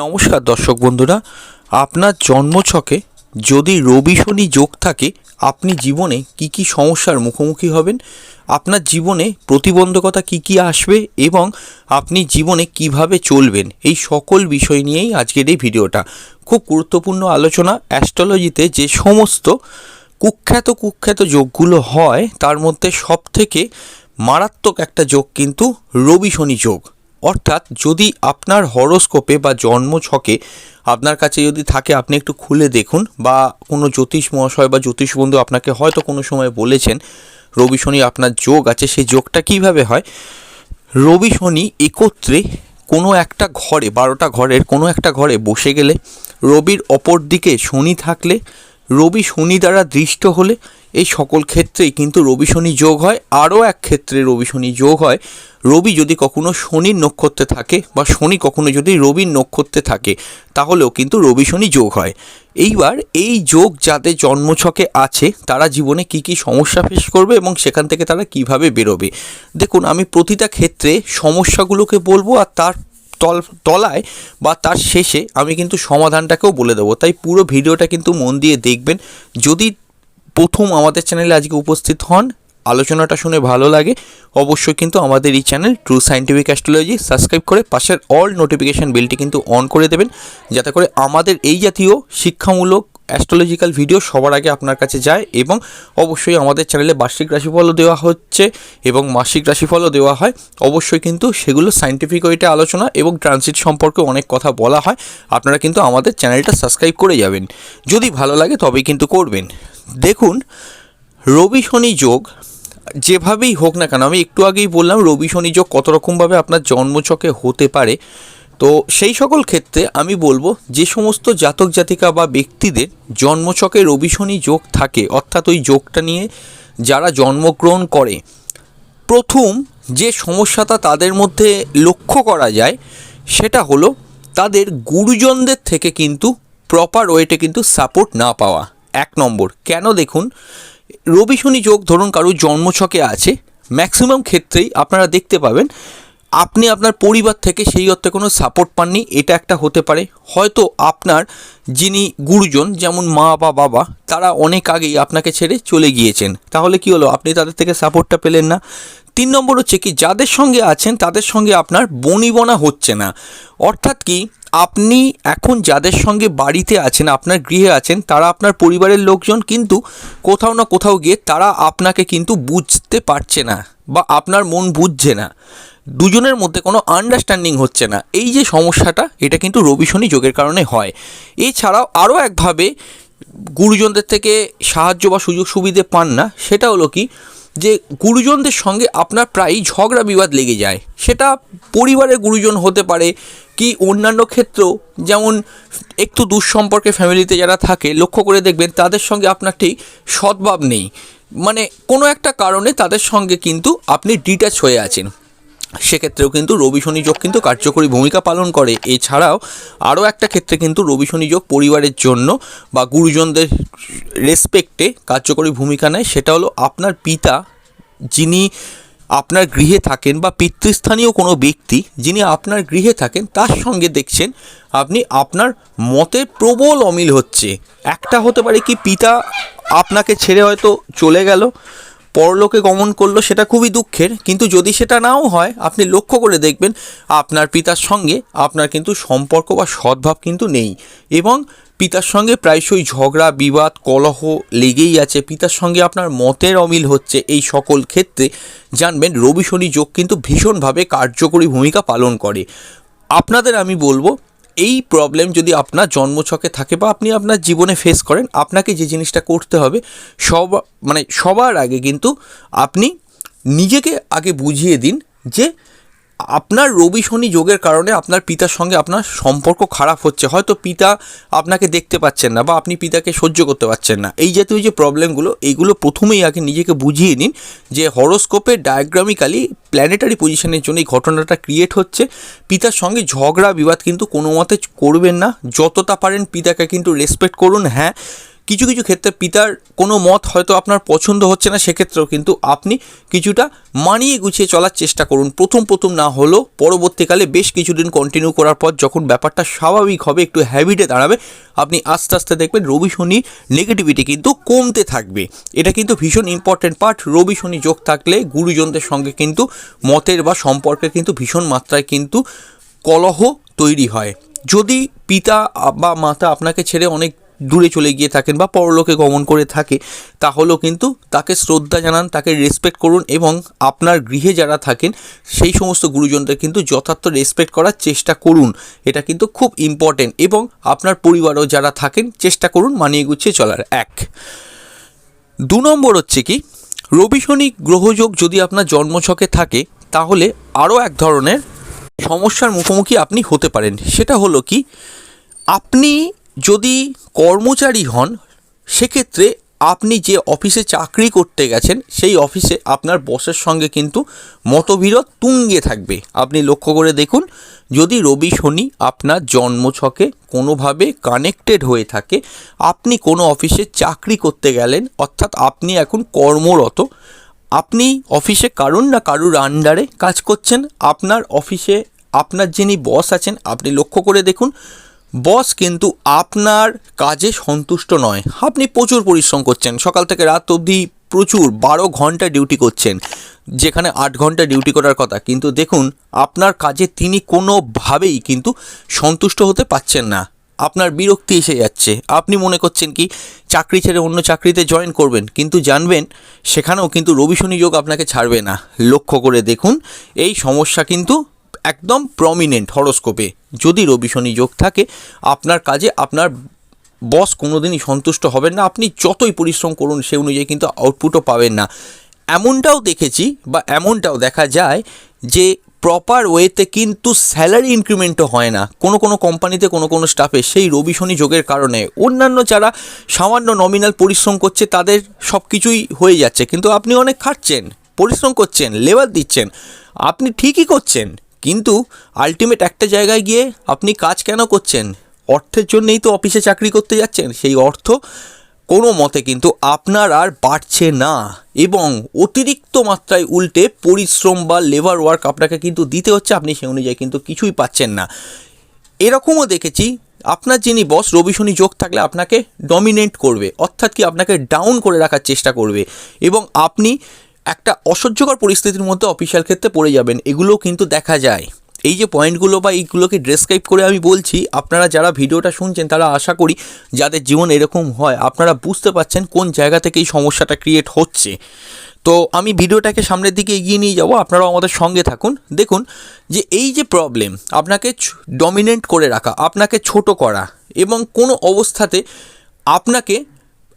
নমস্কার দর্শক বন্ধুরা, আপনার জন্মছকে যদি রবি শনি যোগ থাকে, আপনি জীবনে কি কি সমস্যার মুখোমুখি হবেন? আপনার জীবনে প্রতিবন্ধকতা কি কি আসবে এবং আপনি জীবনে কীভাবে চলবেন? এই সকল বিষয় নিয়েই আজকের এই ভিডিওটা। খুব গুরুত্বপূর্ণ আলোচনা। অ্যাস্ট্রোলজিতে যে সমস্ত কুখ্যাত কুখ্যাত যোগগুলো হয়, তার মধ্যে সবথেকে মারাত্মক একটা যোগ কিন্তু রবি শনি যোগ। অর্থাৎ যদি আপনার হরোস্কোপে বা জন্মছকে আপনার কাছে যদি থাকে, আপনি একটু খুলে দেখুন বা কোনো জ্যোতিষ মহাশয় বা জ্যোতিষ বন্ধু আপনাকে হয়তো কোনো সময় বলেছেন, রবি শনি আপনার যোগ আছে সেই যোগটা কীভাবে হয়? রবি শনি একত্রে কোনো একটা ঘরে, বারোটা ঘরের কোনো একটা ঘরে বসে গেলে, রবির অপর দিকে শনি থাকলে রবি শনি দ্বারা দৃষ্ট হলে এই সকল ক্ষেত্রেই কিন্তু রবি শনি যোগ হয়, আরও এক ক্ষেত্রে রবি শনি যোগ হয়। রবি যদি কখনো শনির নক্ষত্রে থাকে বা শনি কখনো যদি রবির নক্ষত্রে থাকে, তাহলেও কিন্তু রবি শনি যোগ হয়। এইবার এই যোগ যাদের জন্মছকে আছে, তারা জীবনে কি কি সমস্যা ফেস করবে এবং সেখান থেকে তারা কীভাবে বেরোবে? দেখুন, আমি প্রতিটা ক্ষেত্রে সমস্যাগুলোকে বলব আর তার তল, তলায় বা তার শেষে আমি কিন্তু সমাধানটাকেও বলে দেবো। তাই পুরো ভিডিওটা কিন্তু মন দিয়ে দেখবেন। যদি প্রথম আমাদের চ্যানেলে আজকে উপস্থিত হন, আলোচনাটা শুনে ভালো লাগে, অবশ্যই কিন্তু আমাদের এই channel true scientific astrology subscribe করে পাশের অল নোটিফিকেশান বিলটি কিন্তু অন করে দেবেন। যাতে করে আমাদের এই জাতীয় শিক্ষামূলক অ্যাস্ট্রোলজিক্যাল ভিডিও সবার আগে আপনার কাছে যায় এবং অবশ্যই আমাদের চ্যানেলে বার্ষিক রাশিফলও দেওয়া হচ্ছে এবং মাসিক রাশিফলও দেওয়া হয়। অবশ্যই কিন্তু সেগুলো সাইন্টিফিক ওয়েতে আলোচনা এবং ট্রানজিট সম্পর্কে অনেক কথা বলা হয়। আপনারা কিন্তু আমাদের চ্যানেলটা সাবস্ক্রাইব করে যাবেন। যদি ভালো লাগে তবেই কিন্তু করবেন। দেখুন, রবি শনি যোগ যেভাবেই হোক না কেন, আমি একটু আগেই বললাম রবি শনি যোগ কত রকমভাবে আপনার জন্মচকে হতে পারে তো সেই সকল ক্ষেত্রে আমি বলব, যে সমস্ত জাতক জাতিকা বা ব্যক্তিদের জন্মছকে রবি শনি যোগ থাকে, অর্থাৎ ওই যোগটা নিয়ে যারা জন্মগ্রহণ করে, প্রথম যে সমস্যাটা তাদের মধ্যে লক্ষ্য করা যায়, সেটা হলো তাদের গুরুজনদের থেকে কিন্তু প্রপার ওয়েটে কিন্তু সাপোর্ট না পাওয়া। এক নম্বর, কেন দেখুন রবি শনি যোগ ধরুন কারোর জন্মছকে আছে ম্যাক্সিমাম ক্ষেত্রেই আপনারা দেখতে পাবেন আপনি আপনার পরিবার থেকে সেই অর্থে কোনো সাপোর্ট পাননি, এটা একটা হতে পারে। হয়তো আপনার যিনি গুরুজন, যেমন মা বা বাবা, তারা অনেক আগেই আপনাকে ছেড়ে চলে গিয়েছেন। তাহলে কি হলো? আপনি তাদের থেকে সাপোর্টটা পেলেন না। তিন নম্বর হচ্ছে কি, যাদের সঙ্গে আছেন, তাদের সঙ্গে আপনার বনিবনা হচ্ছে না। অর্থাৎ কি, আপনি এখন যাদের সঙ্গে বাড়িতে আছেন, আপনার গৃহে আছেন, তারা আপনার পরিবারের লোকজন, কিন্তু কোথাও না কোথাও গিয়ে তারা আপনাকে কিন্তু বুঝতে পারছে না বা আপনার মন বুঝছে না। দুজনের মধ্যে কোনো আন্ডারস্ট্যান্ডিং হচ্ছে না। এই যে সমস্যাটা, এটা কিন্তু রবি শনি যোগের কারণে হয়। এছাড়াও আরও একভাবে গুরুজনদের থেকে সাহায্য বা সুযোগ সুবিধে পান না, সেটা হলো কি? যে গুরুজনদের সঙ্গে আপনার প্রায়ই ঝগড়া বিবাদ লেগে যায়। সেটা পরিবারের গুরুজন হতে পারে কি অন্যান্য ক্ষেত্রেও যেমন একটু দুঃসম্পর্কে ফ্যামিলিতে যারা থাকে, লক্ষ্য করে দেখবেন তাদের সঙ্গে আপনার ঠিক সদ্ভাব নেই। মানে কোনো একটা কারণে তাদের সঙ্গে কিন্তু আপনি ডিট্যাচ হয়ে আছেন। সেক্ষেত্রেও কিন্তু রবি শনি যোগ কিন্তু কার্যকরী ভূমিকা পালন করে। এছাড়াও আরও একটা ক্ষেত্রে কিন্তু রবি শনি যোগ পরিবারের জন্য বা গুরুজনদের রেসপেক্টে কার্যকরী ভূমিকা নেয়। সেটা হলো আপনার পিতা, যিনি আপনার গৃহে থাকেন বা পিতৃস্থানীয় কোনো ব্যক্তি যিনি আপনার গৃহে থাকেন, তার সঙ্গে দেখছেন আপনি আপনার মতে প্রবল অমিল হচ্ছে। একটা হতে পারে কি পিতা আপনাকে ছেড়ে হয়তো চলে গেল পরলোকে গমন করল সেটা খুবই দুঃখের, কিন্তু যদি সেটা নাও হয়, আপনি লক্ষ্য করে দেখবেন আপনার পিতার সঙ্গে আপনার কিন্তু সম্পর্ক বা সদ্ভাব কিন্তু নেই। এবং পিতার সঙ্গে প্রায়শই ঝগড়া, বিবাদ, কলহ লেগেই আছে। পিতার সঙ্গে আপনার মতের অমিল হচ্ছে এই সকল ক্ষেত্রে। জানবেন, রবি শনি যোগ কিন্তু ভীষণভাবে কার্যকরী ভূমিকা পালন করে। আপনাদের আমি বলব এই প্রবলেম যদি আপনার জন্মছকে থাকে বা আপনি আপনার জীবনে ফেস করেন, আপনাকে যে জিনিসটা করতে হবে, সব মানে সবার আগে কিন্তু আপনি নিজেকে আগে বুঝিয়ে দিন যে আপনার রবি শনি যোগের কারণে আপনার পিতার সঙ্গে আপনার সম্পর্ক খারাপ হচ্ছে। হয়তো পিতা আপনাকে দেখতে পাচ্ছেন না বা আপনি পিতাকে সহ্য করতে পারছেন না। এই জাতীয় যে প্রবলেমগুলো এইগুলো প্রথমেই আগে নিজেকে বুঝিয়ে নিন যে হরোস্কোপে ডায়াগ্রামিক্যালি প্ল্যানেটারি পজিশনের জন্য এই ঘটনাটা ক্রিয়েট হচ্ছে। পিতার সঙ্গে ঝগড়া বিবাদ কিন্তু কোনো মতে করবেন না। যতটা পারেন পিতাকে কিন্তু রেসপেক্ট করুন। হ্যাঁ কিছু কিছু ক্ষেত্রে পিতার কোনো মত হয়তো আপনার পছন্দ হচ্ছে না, সেক্ষেত্রেও কিন্তু আপনি কিছুটা মানিয়ে গুছিয়ে চলার চেষ্টা করুন। প্রথম প্রথম না হলেও পরবর্তীকালে বেশ কিছুদিন কন্টিনিউ করার পর যখন ব্যাপারটা স্বাভাবিক হবে, একটু হ্যাবিটে দাঁড়াবে, আপনি আস্তে আস্তে দেখবেন রবি শনি নেগেটিভিটি কিন্তু কমতে থাকবে। এটা কিন্তু ভীষণ ইম্পর্টেন্ট পার্ট রবি শনি যোগ থাকলে গুরুজনদের সঙ্গে কিন্তু মতের বা সম্পর্কের কিন্তু ভীষণ মাত্রায় কিন্তু কলহ তৈরি হয়। যদি পিতা বা মাতা আপনাকে ছেড়ে অনেক দূরে চলে গিয়ে থাকেন বা পরলোকে গমন করে থাকে, তাহলেও কিন্তু তাকে শ্রদ্ধা জানান, তাকে রেসপেক্ট করুন এবং আপনার গৃহে যারা থাকেন, সেই সমস্ত গুরুজনদের কিন্তু যথার্থ রেসপেক্ট করার চেষ্টা করুন। এটা কিন্তু খুব ইম্পর্টেন্ট এবং আপনার পরিবারও যারা থাকেন, চেষ্টা করুন মানিয়ে গুছিয়ে চলার। এক। দু নম্বর হচ্ছে কি রবি শনি গ্রহযোগ যদি আপনার জন্মছকে থাকে, তাহলে আরও এক ধরনের সমস্যার মুখোমুখি আপনি হতে পারেন। সেটা হলো কি, আপনি যদি কর্মচারী হন, সেক্ষেত্রে আপনি যে অফিসে চাকরি করতে গেছেন, সেই অফিসে আপনার বসের সঙ্গে কিন্তু মতবিরোধ তুঙ্গে থাকবে। আপনি লক্ষ্য করে দেখুন, যদি রবি শনি আপনার জন্মছকে কোনোভাবে কানেক্টেড হয়ে থাকে, আপনি কোনো অফিসে চাকরি করতে গেলেন, অর্থাৎ আপনি এখন কর্মরত, আপনি অফিসে কারুর না কারুর আন্ডারে কাজ করছেন, আপনার অফিসে আপনার যিনি বস আছেন, আপনি লক্ষ্য করে দেখুন বস কিন্তু আপনার কাজে সন্তুষ্ট নয়। আপনি প্রচুর পরিশ্রম করছেন। সকাল থেকে রাত অবধি প্রচুর বারো ঘণ্টা ডিউটি করছেন, যেখানে আট ঘণ্টা ডিউটি করার কথা। কিন্তু দেখুন, আপনার কাজে তিনি কোনোভাবেই কিন্তু সন্তুষ্ট হতে পারছেন না। আপনার বিরক্তি এসে যাচ্ছে। আপনি মনে করছেন কি, চাকরি ছেড়ে অন্য চাকরিতে জয়েন করবেন, কিন্তু জানবেন, সেখানেও কিন্তু রবি শনি যোগ আপনাকে ছাড়বে না। লক্ষ্য করে দেখুন, এই সমস্যা কিন্তু একদম প্রমিনেন্ট হরস্কোপে যদি রবি শনি যোগ থাকে, আপনার কাজে আপনার বস কোনোদিনই সন্তুষ্ট হবেন না। আপনি যতই পরিশ্রম করুন, সে অনুযায়ী কিন্তু আউটপুটও পাবেন না। এমনটাও দেখেছি বা এমনটাও দেখা যায় যে প্রপার ওয়েতে কিন্তু স্যালারি ইনক্রিমেন্টও হয় না। কোনো কোনো কোম্পানিতে কোনো কোনো স্টাফে সেই রবি শনি যোগের কারণে। অন্যান্য যারা সামান্য নমিনাল পরিশ্রম করছে, তাদের সব কিছুই হয়ে যাচ্ছে। কিন্তু আপনি অনেক খাটছেন, পরিশ্রম করছেন লেবার দিচ্ছেন। আপনি ঠিকই করছেন। কিন্তু আলটিমেট একটা জায়গায় গিয়ে আপনি কাজ কেন করছেন? অর্থের জন্যেই তো অফিসে চাকরি করতে যাচ্ছেন। সেই অর্থ কোনো মতে কিন্তু আপনার আর বাড়ছে না এবং অতিরিক্ত মাত্রায় উল্টে পরিশ্রম বা লেবার ওয়ার্ক আপনাকে কিন্তু দিতে হচ্ছে, আপনি সেই অনুযায়ী কিন্তু কিছুই পাচ্ছেন না। এরকমও দেখেছি, আপনার যিনি বস রবি শনি যোগ থাকলে আপনাকে ডমিনেট করবে, অর্থাৎ কি আপনাকে ডাউন করে রাখার চেষ্টা করবে এবং আপনি একটা অসহ্যকর পরিস্থিতির মধ্যে অফিসিয়াল ক্ষেত্রে পড়ে যাবেন, এগুলোও কিন্তু দেখা যায়। এই যে পয়েন্টগুলো বা এইগুলোকে ডেসক্রাইব করে আমি বলছি, আপনারা যারা ভিডিওটা শুনছেন, তারা আশা করি যাদের জীবন এরকম হয়, আপনারা বুঝতে পারছেন কোন জায়গা থেকে এই সমস্যাটা ক্রিয়েট হচ্ছে। তো আমি ভিডিওটাকে সামনের দিকে এগিয়ে নিয়ে যাব, আপনারাও আমাদের সঙ্গে থাকুন। দেখুন, যে এই যে প্রবলেম আপনাকে ডমিনেন্ট করে রাখা, আপনাকে ছোট করা এবং কোনো অবস্থাতে আপনাকে,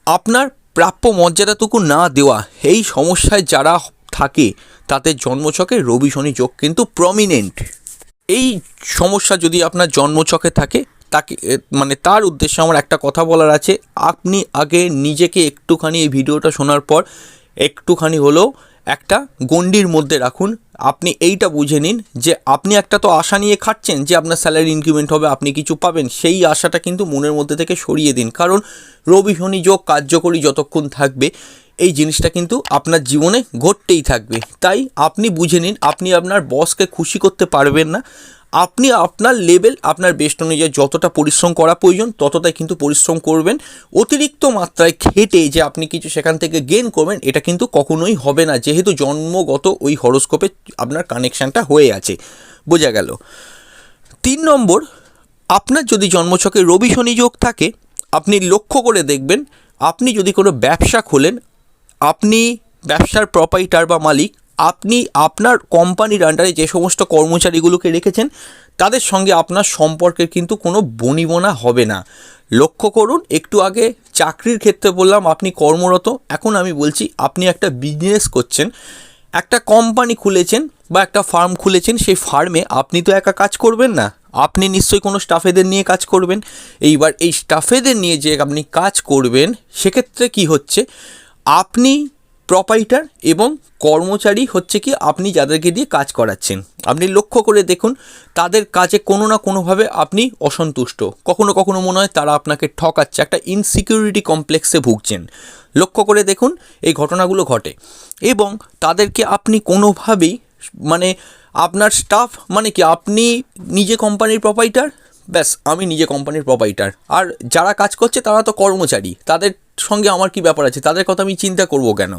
আপনার প্রাপ্য মর্যাদাটুকু না দেওয়া এই সমস্যায় যারা থাকে, তাদের জন্মছকে রবি শনি যোগ কিন্তু প্রমিনেন্ট এই সমস্যা যদি আপনার জন্মছকে থাকে, তাকে মানে তার উদ্দেশ্যে আমার একটা কথা বলার আছে। আপনি আগে নিজেকে একটুখানি এই ভিডিওটা শোনার পর, একটুখানি হলেও একটা গণ্ডির মধ্যে রাখুন আপনি এইটা বুঝে নিন যে আপনি একটা তো আশা নিয়ে খাচ্ছেন যে আপনার স্যালারি ইনক্রিমেন্ট হবে, আপনি কিছু পাবেন, সেই আশাটা কিন্তু মনের মধ্যে থেকে সরিয়ে দিন। কারণ রবি, শনি, যোগ, কার্যকরী যতক্ষণ থাকবে, এই জিনিসটা কিন্তু আপনার জীবনে ঘটতেই থাকবে। তাই আপনি বুঝে নিন, আপনি আপনার বসকে খুশি করতে পারবেন না। আপনি আপনার লেভেল আপনার বেস্ট অনুযায়ী যতটা পরিশ্রম করা প্রয়োজন, ততটাই কিন্তু পরিশ্রম করবেন। অতিরিক্ত মাত্রায় খেটে যে আপনি কিছু সেখান থেকে গেন করবেন, এটা কিন্তু কখনোই হবে না। যেহেতু জন্মগত ওই হরস্কোপে আপনার কানেকশানটা হয়ে আছে। বোঝা গেল। তিন নম্বর, আপনার যদি জন্মছকে রবি শনি যোগ থাকে, আপনি লক্ষ্য করে দেখবেন, আপনি যদি কোনো ব্যবসা খোলেন, আপনি ব্যবসার প্রপাইটার বা মালিক আপনি আপনার কোম্পানির আন্ডারে যে সমস্ত কর্মচারীগুলোকে রেখেছেন, তাদের সঙ্গে আপনার সম্পর্কের কিন্তু কোনো বনিবনা হবে না। লক্ষ্য করুন, একটু আগে চাকরির ক্ষেত্রে বললাম, আপনি কর্মরত, এখন আমি বলছি আপনি একটা বিজনেস করছেন, একটা কোম্পানি খুলেছেন বা একটা ফার্ম খুলেছেন, সেই ফার্মে আপনি তো একা কাজ করবেন না। আপনি নিশ্চয়ই কোনো স্টাফেদের নিয়ে কাজ করবেন। এইবার এই স্টাফেদের নিয়ে যে আপনি কাজ করবেন, সেক্ষেত্রে কি হচ্ছে? আপনি প্রপাইটার এবং কর্মচারী হচ্ছে কি আপনি যাদেরকে দিয়ে কাজ করাচ্ছেন। আপনি লক্ষ্য করে দেখুন, তাদের কাজে কোনো না কোনোভাবে আপনি অসন্তুষ্ট। কখনো কখনো মনে হয় তারা আপনাকে ঠকাচ্ছে, একটা ইনসিকিউরিটি কমপ্লেক্সে ভুগছেন। লক্ষ্য করে দেখুন, এই ঘটনাগুলো ঘটে। এবং তাদেরকে আপনি কোনোভাবেই মানে আপনার স্টাফ মানে কি, আপনি নিজে কোম্পানির প্রপাইটার ব্যাস, আমি নিজে কোম্পানির প্রপাইটার আর যারা কাজ করছে, তারা তো কর্মচারী। তাদের সঙ্গে আমার কি ব্যাপার আছে? তাদের কথা আমি চিন্তা করব কেন?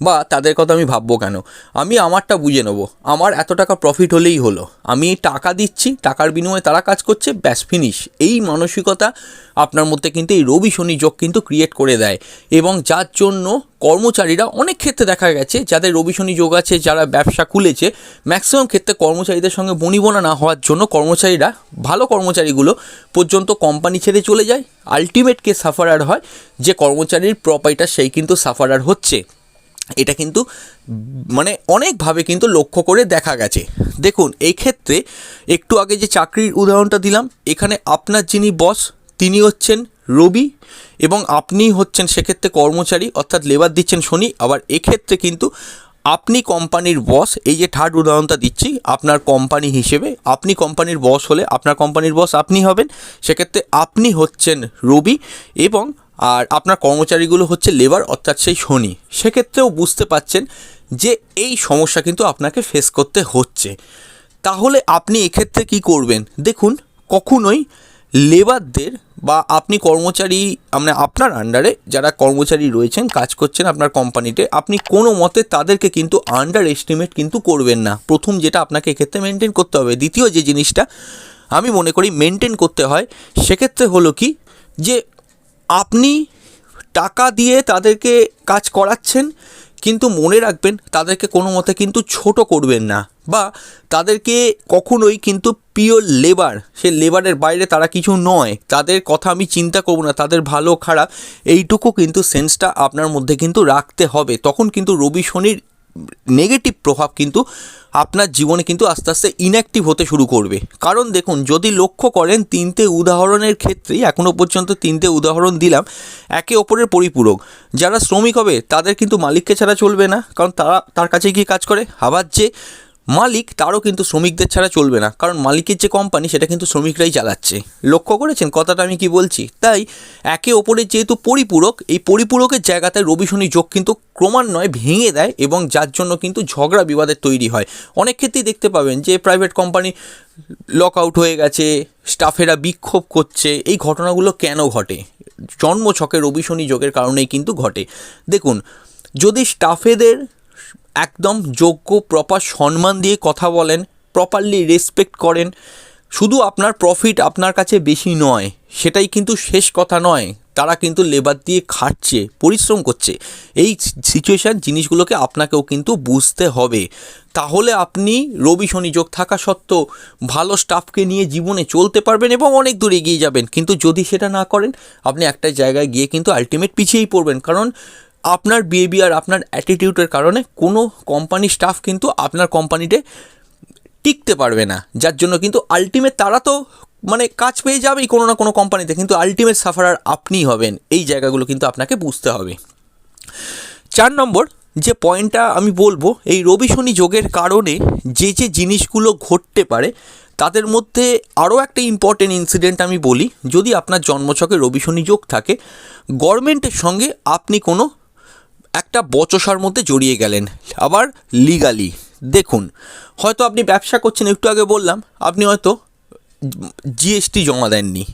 বা তাদের কথা আমি ভাববো কেন? আমি আমারটা বুঝে নেব। আমার এত টাকা প্রফিট হলেই হলো। আমি টাকা দিচ্ছি, টাকার বিনিময়ে তারা কাজ করছে, ব্যাস ফিনিশ এই মানসিকতা আপনার মধ্যে কিন্তু এই রবি শনি যোগ কিন্তু ক্রিয়েট করে দেয়। এবং যার জন্য কর্মচারীরা অনেক ক্ষেত্রে দেখা গেছে, যাদের রবি শনি যোগ আছে, যারা ব্যবসা খুলেছে ম্যাক্সিমাম ক্ষেত্রে কর্মচারীদের সঙ্গে বনিবনা না হওয়ার জন্য কর্মচারীরা, ভালো কর্মচারীগুলো পর্যন্ত কোম্পানি ছেড়ে চলে যায়। আলটিমেট কে সাফারার হয়, যে কর্মচারীর প্রপাইটার সেই কিন্তু সাফারার হচ্ছে। এটা কিন্তু মানে অনেকভাবে কিন্তু লক্ষ্য করে দেখা গেছে। দেখুন, এই ক্ষেত্রে একটু আগে যে চাকরির উদাহরণটা দিলাম, এখানে আপনার যিনি বস, তিনি হচ্ছেন রবি এবং আপনি হচ্ছেন সেক্ষেত্রে কর্মচারী, অর্থাৎ লেবার দিচ্ছেন শনি। আবার এক্ষেত্রে কিন্তু আপনি কোম্পানির বস, এই যে থার্ড উদাহরণটা দিচ্ছি, আপনার কোম্পানি হিসেবে, আপনি কোম্পানির বস হলে আপনার কোম্পানির বস আপনি হবেন, সেক্ষেত্রে আপনি হচ্ছেন রবি এবং আর আপনার কর্মচারীগুলো হচ্ছে লেবার অর্থাৎ সেই শনি। সেক্ষেত্রেও বুঝতে পাচ্ছেন যে এই সমস্যা কিন্তু আপনাকে ফেস করতে হচ্ছে। তাহলে আপনি এক্ষেত্রে কি করবেন? দেখুন, কখনোই লেবারদের বা আপনি কর্মচারী মানে আপনার আন্ডারে যারা কর্মচারী রয়েছেন, কাজ করছেন আপনার কোম্পানিতে আপনি কোনো মতে তাদেরকে কিন্তু আন্ডার এস্টিমেট কিন্তু করবেন না। প্রথম যেটা আপনাকে এক্ষেত্রে মেনটেন করতে হবে। দ্বিতীয় যে জিনিসটা আমি মনে করি মেনটেন করতে হয়, সেক্ষেত্রে হলো কি? যে আপনি টাকা দিয়ে তাদেরকে কাজ করাচ্ছেন, কিন্তু মনে রাখবেন তাদেরকে কোনো মতে কিন্তু ছোট করবেন না বা তাদেরকে কখনোই কিন্তু পিওর লেবার সে লেবারের বাইরে তারা কিছু নয়। তাদের কথা আমি চিন্তা করব না, তাদের ভালো খারাপ, এইটুকু কিন্তু সেন্সটা আপনার মধ্যে কিন্তু রাখতে হবে। তখন কিন্তু রবি শনির নেগেটিভ প্রভাব কিন্তু আপনার জীবনে কিন্তু আস্তে আস্তে ইনঅ্যাক্টিভ হতে শুরু করবে। কারণ দেখুন, যদি লক্ষ্য করেন, তিনটে উদাহরণের ক্ষেত্রেই এখনও পর্যন্ত তিনটে উদাহরণ দিলাম, একে অপরের পরিপূরক। যারা শ্রমিক হবে, তাদের কিন্তু মালিককে ছাড়া চলবে না, কারণ তারা তার কাছে গিয়ে কাজ করে। আবার যে মালিক তারও কিন্তু শ্রমিকদের ছাড়া চলবে না। কারণ মালিকের যে কোম্পানি সেটা কিন্তু শ্রমিকরাই চালাচ্ছে। লক্ষ্য করেছেন? কথাটা আমি কি বলছি? তাই একে অপরের যেহেতু পরিপূরক, এই পরিপূরকের জায়গাতে রবি শনি যোগ কিন্তু ক্রমান্বয়ে ভেঙে দেয় এবং যার জন্য কিন্তু ঝগড়া বিবাদের তৈরি হয়। অনেক ক্ষেত্রেই দেখতে পাবেন যে প্রাইভেট কোম্পানি লক আউট হয়ে গেছে স্টাফেরা বিক্ষোভ করছে। এই ঘটনাগুলো কেন ঘটে? জন্ম ছকে রবি শনি যোগের কারণেই কিন্তু ঘটে। দেখুন, যদি স্টাফেদের একদম যোগ্য প্রপার সম্মান দিয়ে কথা বলেন প্রপারলি রেসপেক্ট করেন। শুধু আপনার প্রফিট আপনার কাছে বেশি নয়, সেটাই কিন্তু শেষ কথা নয়। তারা কিন্তু লেবার দিয়ে খাটছে, পরিশ্রম করছে। এই সিচুয়েশান জিনিসগুলোকে আপনাকেও কিন্তু বুঝতে হবে। তাহলে আপনি রবি শনি যোগ থাকা সত্ত্বেও ভালো স্টাফকে নিয়ে জীবনে চলতে পারবেন এবং অনেক দূর এগিয়ে যাবেন। কিন্তু যদি সেটা না করেন, আপনি একটা জায়গায় গিয়ে কিন্তু আলটিমেট পিছিয়েই পড়বেন। কারণ আপনার বিহেভিয়ার আপনার অ্যাটিটিউডের কারণে কোনো কোম্পানি স্টাফ কিন্তু আপনার কোম্পানিতে টিকতে পারবে না। যার জন্য কিন্তু আলটিমেট তারা তো মানে কাজ পেয়ে যাবেই কোনো না কোনো কোম্পানিতে কিন্তু আলটিমেট সাফারার আপনিই হবেন। এই জায়গাগুলো কিন্তু আপনাকে বুঝতে হবে। চার নম্বর, যে পয়েন্টটা আমি বলব, এই রবি শনি যোগের কারণে যে যে জিনিসগুলো ঘটতে পারে, তাদের মধ্যে আরও একটা ইম্পর্টেন্ট ইনসিডেন্ট আমি বলি। যদি আপনার জন্মছকে রবি শনি যোগ থাকে গভর্নমেন্টের সঙ্গে আপনি কোনো একটা বচসার মধ্যে জড়িয়ে গেলেন, আবার লিগালি দেখুন, হয়তো আপনি ব্যবসা করছেন, একটু আগে বললাম, আপনি হয়তো জিএসটি জমা দেননি।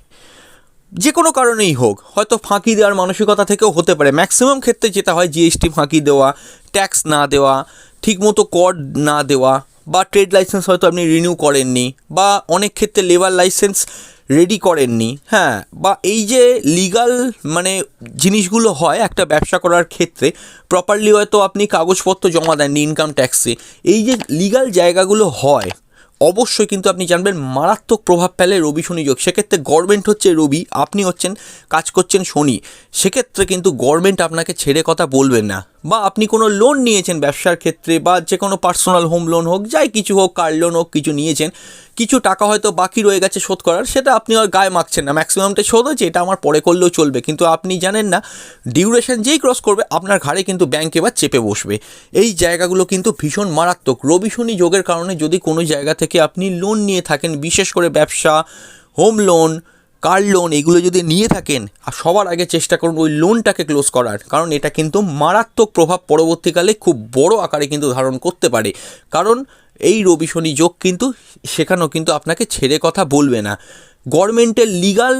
যে কোনো কারণেই হোক, হয়তো ফাঁকি দেওয়ার মানসিকতা থেকেও হতে পারে। ম্যাক্সিমাম ক্ষেত্রে যেটা হয় জিএসটি ফাঁকি দেওয়া ট্যাক্স না দেওয়া, ঠিকমতো কর না দেওয়া, বা ট্রেড লাইসেন্স হয়তো আপনি রিনিউ করেননি, বা অনেক ক্ষেত্রে লেবার লাইসেন্স রেডি করেননি। হ্যাঁ বা এই যে লিগাল মানে জিনিসগুলো হয় একটা ব্যবসা করার ক্ষেত্রে প্রপারলি হয়তো আপনি কাগজপত্র জমা দেননি ইনকাম ট্যাক্সে এই যে লিগাল জায়গাগুলো হয়, অবশ্যই কিন্তু আপনি জানবেন মারাত্মক প্রভাব ফেলে রবি, শনি, যোগ। সেক্ষেত্রে গভর্নমেন্ট হচ্ছে রবি, আপনি হচ্ছেন, কাজ করছেন শনি। সেক্ষেত্রে কিন্তু গভর্নমেন্ট আপনাকে ছেড়ে কথা বলবেন না। বা আপনি কোনো লোন নিয়েছেন ব্যবসার ক্ষেত্রে বা যে কোনো পার্সোনাল হোম লোন হোক, যাই কিছু হোক কার লোন হোক, কিছু নিয়েছেন, কিছু টাকা হয়তো বাকি রয়ে গেছে শোধ করার, সেটা আপনি আর গায়ে মাখছেন না। ম্যাক্সিমামটা শোধ হয়েছে, এটা আমার পরে করলেও চলবে। কিন্তু আপনি জানেন না ডিউরেশন যেই ক্রস করবে, আপনার ঘাড়ে কিন্তু ব্যাংক এবার চেপে বসবে। এই জায়গাগুলো কিন্তু ভীষণ মারাত্মক। রবি শনি যোগের কারণে যদি কোনো জায়গা থেকে আপনি লোন নিয়ে থাকেন, বিশেষ করে ব্যবসা হোম লোন কার লোন এগুলো যদি নিয়ে থাকেন সবার আগে চেষ্টা করুন ওই লোনটাকে ক্লোজ করার, কারণ এটা কিন্তু মারাত্মক প্রভাব পরবর্তীকালে খুব বড় আকারে কিন্তু ধারণ করতে পারে। কারণ এই রবি শনি যোগ কিন্তু, সেখানেও কিন্তু আপনাকে ছেড়ে কথা বলবে না। গভর্নমেন্টের লিগাল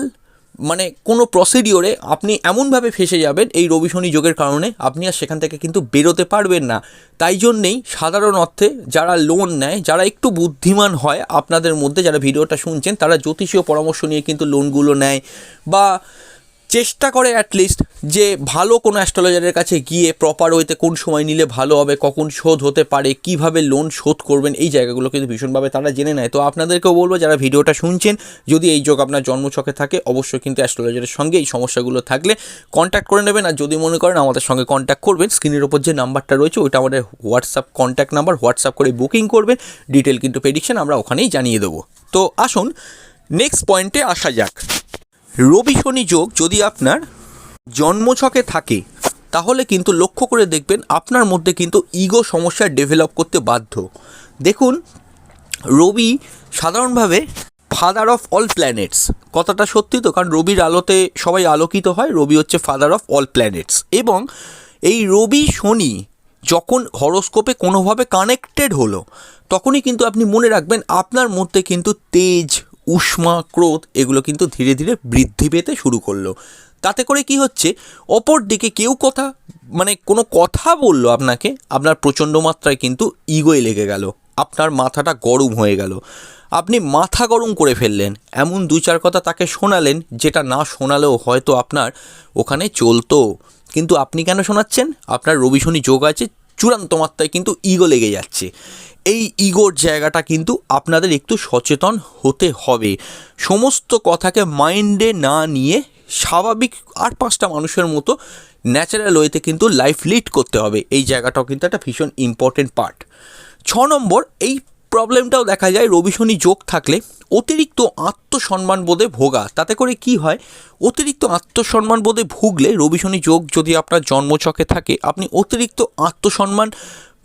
মানে কোনো প্রসিডিওরে আপনি এমনভাবে ফেসে যাবেন এই রবি শনি যোগের কারণে, আপনি আর সেখান থেকে কিন্তু বেরোতে পারবেন না। তাই জন্যেই সাধারণ অর্থে যারা লোন নেয়, যারা একটু বুদ্ধিমান হয় আপনাদের মধ্যে, যারা ভিডিওটা শুনছেন, তারা জ্যোতিষীয় পরামর্শ নিয়ে কিন্তু লোনগুলো নেয় বা চেষ্টা করে অ্যাটলিস্ট যে ভালো কোনো অ্যাস্ট্রোলজারের কাছে গিয়ে প্রপার ওয়েতে কোন সময় নিলে ভালো হবে, কখন শোধ হতে পারে, কীভাবে লোন শোধ করবেন, এই জায়গাগুলো কিন্তু ভীষণভাবে তারা জেনে নেয়। তো আপনাদেরকেও বলব, যারা ভিডিওটা শুনছেন, যদি এই যোগ আপনার জন্মছকে থাকে, অবশ্যই কিন্তু অ্যাস্ট্রোলজারের সঙ্গে এই সমস্যাগুলো থাকলে কন্ট্যাক্ট করে নেবেন। আর যদি মনে করেন আমাদের সঙ্গে কন্ট্যাক্ট করবেন স্ক্রিনের ওপর যে নাম্বারটা রয়েছে, ওইটা আমাদের হোয়াটসঅ্যাপ কন্ট্যাক্ট নাম্বার হোয়াটসঅ্যাপ করে বুকিং করবেন। ডিটেল কিন্তু প্রেডিকশন আমরা ওখানেই জানিয়ে দেবো। তো আসুন নেক্সট পয়েন্টে আসা যাক। রবি শনি যোগ যদি আপনার জন্মছকে থাকে, তাহলে কিন্তু লক্ষ্য করে দেখবেন আপনার মধ্যে কিন্তু ইগো সমস্যা ডেভেলপ করতে বাধ্য। দেখুন, রবি সাধারণভাবে ফাদার অফ অল প্ল্যানেটস কথাটা সত্যি তো, কারণ রবির আলোতে সবাই আলোকিত হয়, রবি হচ্ছে ফাদার অফ অল প্ল্যানেটস এবং এই রবি শনি যখন হরোস্কোপে কোনোভাবে কানেক্টেড হলো, তখনই কিন্তু আপনি মনে রাখবেন আপনার মধ্যে কিন্তু তেজ উষ্মা, ক্রোধ এগুলো কিন্তু ধীরে ধীরে বৃদ্ধি পেতে শুরু করল। তাতে করে কি হচ্ছে? অপর দিকে কেউ কথা মানে কোনো কথা বলল আপনাকে, আপনার প্রচণ্ড মাত্রায় কিন্তু ইগোয় লেগে গেল। আপনার মাথাটা গরম হয়ে গেল। আপনি মাথা গরম করে ফেললেন। এমন দু চার কথা তাকে শোনালেন, যেটা না শোনালেও হয়তো আপনার ওখানে চলতো। কিন্তু আপনি কেন শোনাচ্ছেন? আপনার রবি শনি যোগ আছে চূড়ান্ত মাত্রায় কিন্তু ইগো লেগে যাচ্ছে। এই ইগোর জায়গাটা কিন্তু আপনাদের একটু সচেতন হতে হবে। সমস্ত কথাকে মাইন্ডে না নিয়ে স্বাভাবিক আট পাঁচটা মানুষের মতো ন্যাচারাল ওয়েতে কিন্তু লাইফ লিড করতে হবে। এই জায়গাটাও কিন্তু একটা ভীষণ ইম্পর্টেন্ট পার্ট ছ নম্বর, এই প্রবলেমটাও দেখা যায়, রবি শনি যোগ থাকলে অতিরিক্ত আত্মসম্মান বোধে ভোগা। তাতে করে কি হয়? অতিরিক্ত আত্মসম্মান বোধে ভুগলে রবি শনি যোগ যদি আপনার জন্মছকে থাকে, আপনি অতিরিক্ত আত্মসম্মান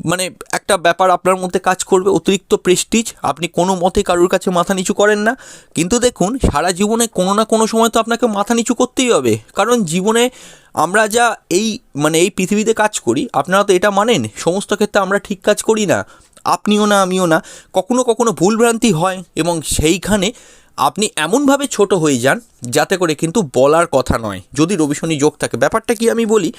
মানে একটা ব্যাপার আপনার মধ্যে কাজ করবে, অতিরিক্ত প্রেস্টিজ আপনি কোনো মতে কারোর কাছে মাথা নিচু করেন না। কিন্তু দেখুন, সারা জীবনে কোনো না কোনো সময় তো আপনাকে মাথা নিচু করতেই হবে। কারণ জীবনে আমরা যা এই মানে এই পৃথিবীতে কাজ করি, আপনারা তো এটা মানেন, সমস্ত ক্ষেত্রে আমরা ঠিক কাজ করি না। আপনিও না, আমিও না, কখনো কখনো ভুলভ্রান্তি হয় এবং সেইখানে আপনি এমনভাবে ছোট হয়ে যান যাতে করে কিন্তু বলার কথা নয়। যদি রবি শনি যোগ থাকে, ব্যাপারটা কি আমি বলি,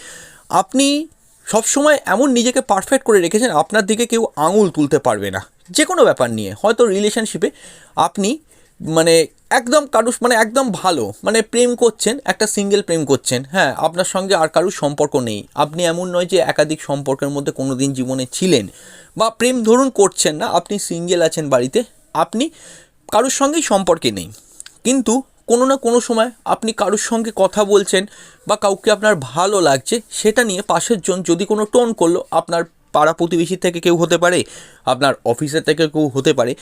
আপনি সবসময় এমন নিজেকে পারফেক্ট করে রেখেছেন, আপনার দিকে কেউ আঙুল তুলতে পারবে না। যে কোনো ব্যাপার নিয়ে, হয়তো রিলেশনশিপে আপনি মানে একদম কারুর মানে একদম ভালো। মানে প্রেম করছেন, একটা সিঙ্গেল প্রেম করছেন হ্যাঁ আপনার সঙ্গে আর কারুর সম্পর্ক নেই। আপনি এমন নয় যে একাধিক সম্পর্কের মধ্যে কোনো দিন জীবনে ছিলেন বা প্রেম ধরুন করছেন না, আপনি সিঙ্গেল আছেন বাড়িতে, আপনি কারুর সঙ্গেই সম্পর্কে নেই। কিন্তু কোনো না কোনো সময় আপনি কারুর সঙ্গে কথা বলছেন বা কাউকে আপনার ভালো লাগছে, সেটা নিয়ে পাশের জন যদি কোনো টোন করল, আপনার পাড়া প্রতিবেশী থেকে কেউ হতে পারে, আপনার অফিসের থেকে কেউ হতে পারে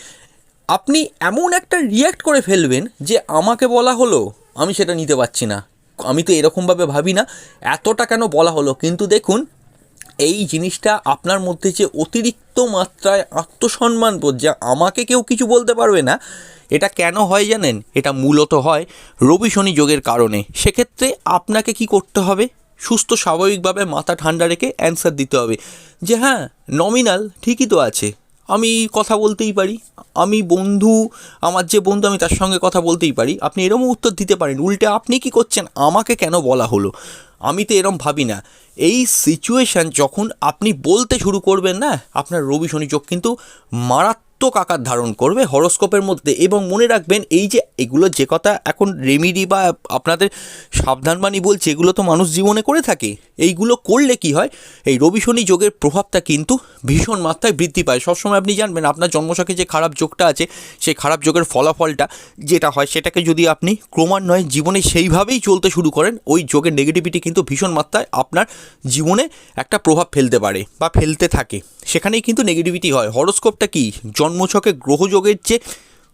আপনি এমন একটা রিয়্যাক্ট করে ফেলবেন যে আমাকে বলা হলো, আমি সেটা নিতে পারছি না। আমি তো এরকমভাবে ভাবি না, এতটা কেন বলা হলো? কিন্তু দেখুন, এই জিনিসটা আপনার মধ্যে যে অতিরিক্ত মাত্রায় আত্মসম্মান বোধ, যা আমাকে কেউ কিছু বলতে পারবে না, এটা কেন হয় জানেন? এটা মূলত হয় রবি শনি যোগের কারণে। সেক্ষেত্রে আপনাকে কি করতে হবে? সুস্থ স্বাভাবিকভাবে মাথা ঠান্ডা রেখে অ্যান্সার দিতে হবে যে হ্যাঁ নমিনাল ঠিকই তো আছে। আমি কথা বলতেই পারি, আমি বন্ধু, আমার যে বন্ধু, আমি তার সঙ্গে কথা বলতেই পারি। আপনি এরকম উত্তর দিতে পারেন, উল্টে আপনি কি করছেন, আমাকে কেন বলা হলো? আমি তো এরম ভাবি না। এই সিচুয়েশান যখন আপনি বলতে শুরু করবেন না, আপনার রবি শনি চোখ কিন্তু মারাত্মক মারাত্মক আকার ধারণ করবে হরস্কোপের মধ্যে এবং মনে রাখবেন এই যে এগুলো যে কথা এখন রেমিডি বা আপনাদের সাবধানবাণী বলছে, এগুলো তো মানুষ জীবনে করে থাকে। এইগুলো করলে কি হয়? এই রবি শনি যোগের প্রভাবটা কিন্তু ভীষণ মাত্রায় বৃদ্ধি পায়। সবসময় আপনি জানবেন, আপনার জন্মছকে যে খারাপ যোগটা আছে, সেই খারাপ যোগের ফলাফলটা যেটা হয়, সেটাকে যদি আপনি ক্রমান্বয়ে জীবনে সেইভাবেই চলতে শুরু করেন, ওই যোগের নেগেটিভিটি কিন্তু ভীষণ মাত্রায় আপনার জীবনে একটা প্রভাব ফেলতে পারে বা ফেলতে থাকে। সেখানেই কিন্তু নেগেটিভিটি হয়। হরোস্কোপটা কি? জন্মছকে গ্রহযোগের যে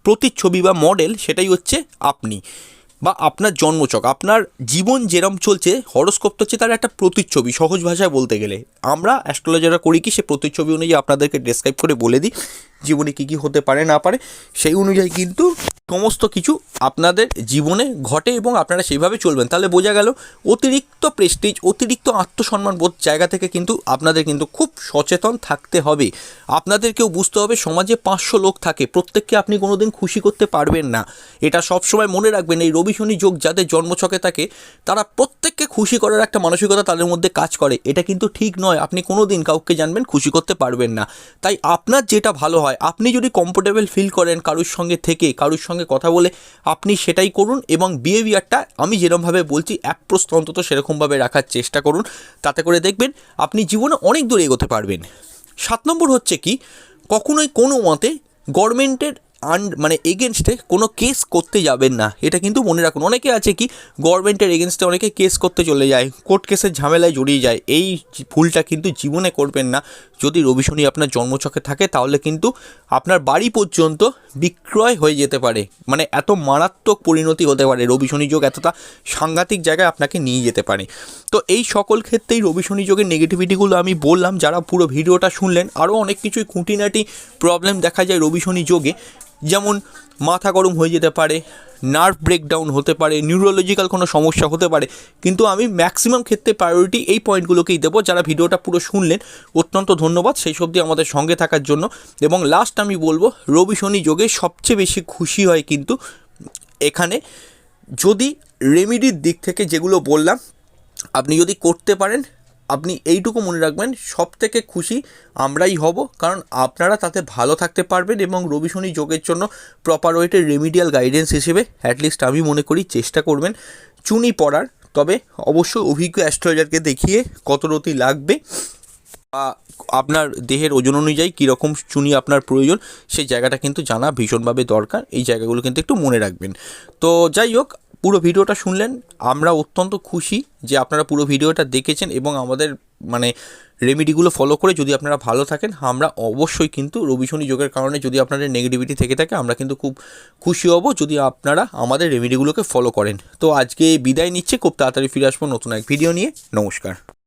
প্রতিচ্ছবি বা মডেল, সেটাই হচ্ছে আপনি বা আপনার জন্মছক। আপনার জীবন যেরম চলছে হরোস্কোপটা হচ্ছে তার একটা প্রতিচ্ছবি, সহজ ভাষায় বলতে গেলে। আমরা অ্যাস্ট্রোলজাররা করি কি, সে প্রতিচ্ছবি অনুযায়ী আপনাদেরকে ডেসক্রাইব করে বলে দিই। জীবনে কী কী হতে পারে, না পারে, সেই অনুযায়ী কিন্তু সমস্ত কিছু আপনাদের জীবনে ঘটে এবং আপনারা সেইভাবে চলবেন। তাহলে বোঝা গেল, অতিরিক্ত প্রেস্টিজ অতিরিক্ত আত্মসম্মান বোধ জায়গা থেকে কিন্তু আপনাদের কিন্তু খুব সচেতন থাকতে হবে। আপনাদেরকেও বুঝতে হবে, সমাজে পাঁচশো লোক থাকে, প্রত্যেককে আপনি কোনো দিন খুশি করতে পারবেন না। এটা সবসময় মনে রাখবেন, এই রবি শনি যোগ যাদের জন্মছকে থাকে, তারা প্রত্যেককে খুশি করার একটা মানসিকতা তাদের মধ্যে কাজ করে। এটা কিন্তু ঠিক নয়, আপনি কোনো দিন কাউকে জানবেন খুশি করতে পারবেন না। তাই আপনার যেটা ভালো হয় আপনি যদি কমফোর্টেবল ফিল করেন কারুর সঙ্গে থেকে, কারুর সঙ্গে কথা বলে, আপনি সেটাই করুন এবং বিহেভিয়ারটা আমি যেরকমভাবে বলছি অ্যাপ্রোচ অন্তত সেরকমভাবে রাখার চেষ্টা করুন। তাতে করে দেখবেন, আপনি জীবনে অনেক দূর এগোতে পারবেন। সাত নম্বর হচ্ছে কি, কখনোই কোনো মতে গভর্নমেন্টের আন মানে এগেনস্টে কোনো কেস করতে যাবেন না। এটা কিন্তু মনে রাখুন। অনেকে আছে কি গভর্নমেন্টের এগেনস্টে অনেকে কেস করতে চলে যায় কোর্ট কেসের ঝামেলায় জড়িয়ে যায়। এই ভুলটা কিন্তু জীবনে করবেন না। যদি রবি শনি আপনার জন্মছকে থাকে, তাহলে কিন্তু আপনার বাড়ি পর্যন্ত বিক্রয় হয়ে যেতে পারে। মানে এত মারাত্মক পরিণতি হতে পারে। রবি শনি যোগ এতটা সাংঘাতিক জায়গায় আপনাকে নিয়ে যেতে পারে। তো এই সকল ক্ষেত্রেই রবি শনি যোগের নেগেটিভিটিগুলো আমি বললাম। যারা পুরো ভিডিওটা শুনলেন আরও অনেক কিছুই খুঁটিনাটি প্রবলেম দেখা যায় রবি শনি যোগে। যেমন মাথা গরম হয়ে যেতে পারে নার্ভ ব্রেকডাউন হতে পারে নিউরোলজিক্যাল কোনো সমস্যা হতে পারে, কিন্তু আমি ম্যাক্সিমাম ক্ষেত্রে প্রায়োরিটি এই পয়েন্টগুলোকেই দেবো যারা ভিডিওটা পুরো শুনলেন। অত্যন্ত ধন্যবাদ সেই সব দিয়ে আমাদের সঙ্গে থাকার জন্য। এবং লাস্ট আমি বলব, রবি শনি যোগে সবচেয়ে বেশি খুশি হয় কিন্তু এখানে যদি রেমিডির দিক থেকে যেগুলো বললাম, আপনি যদি করতে পারেন আপনি এইটুকু মনে রাখবেন সব থেকে খুশি আমরাই হব, কারণ আপনারা তাতে ভালো থাকতে পারবেন এবং রবি শনি যোগের জন্য প্রপার ওয়েটে রেমিডিয়াল গাইডেন্স হিসেবে অ্যাটলিস্ট আমি মনে করি চেষ্টা করবেন চুনি পড়ার তবে অবশ্যই অভিজ্ঞ অ্যাস্ট্রোলজারকে দেখিয়ে কত রতি লাগবে বা আপনার দেহের ওজন অনুযায়ী কীরকম চুনি আপনার প্রয়োজন, সেই জায়গাটা কিন্তু জানা ভীষণভাবে দরকার। এই জায়গাগুলো কিন্তু একটু মনে রাখবেন। তো যাই হোক পুরো ভিডিওটা শুনলেন, আমরা অত্যন্ত খুশি যে আপনারা পুরো ভিডিওটা দেখেছেন এবং আমাদের মানে রেমিডিগুলো ফলো করে যদি আপনারা ভালো থাকেন, আমরা অবশ্যই কিন্তু রবি শনি যোগের কারণে যদি আপনাদের নেগেটিভিটি থেকে থাকে, আমরা কিন্তু খুব খুশি হব যদি আপনারা আমাদের রেমিডিগুলোকে ফলো করেন। তো আজকে বিদায় নিচ্ছে, খুব তাড়াতাড়ি ফিরে আসব নতুন এক ভিডিও নিয়ে। নমস্কার।